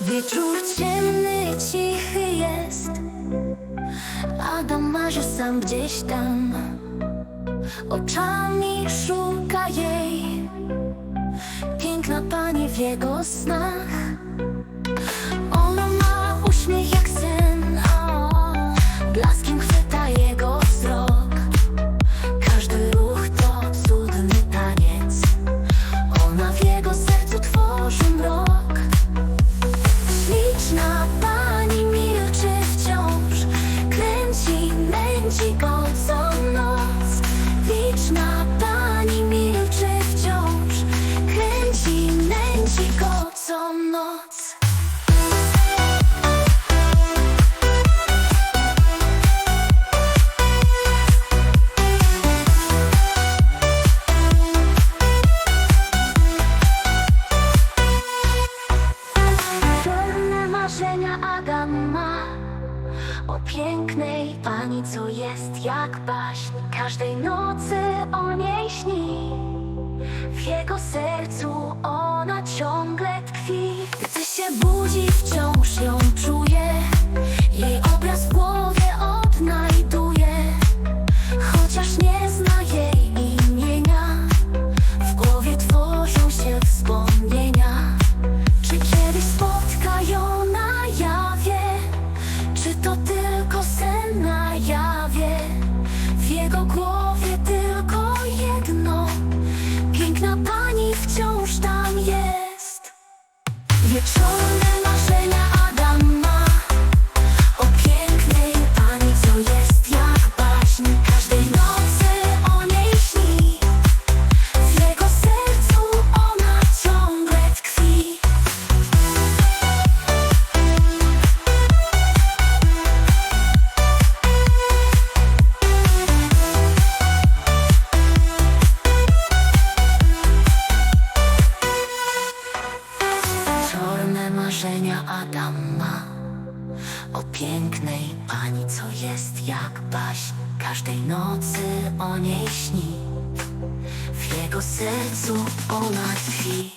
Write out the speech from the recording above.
Wieczór ciemny, cichy jest. Adam marzy sam gdzieś tam. Oczami szuka jej. Piękna pani w jego snach. Ona ma uśmiech jak co noc marzenia Adam ma. O pięknej pani, co jest jak baśń. Każdej nocy o niej śni. W jego sercu ona jego głowie tylko jedno. Piękna pani wciąż tam jest. Wieczorne marzenia Adam ma O pięknej pani, co jest jak baśń Każdej nocy o niej śni. W jego sercu ona tkwi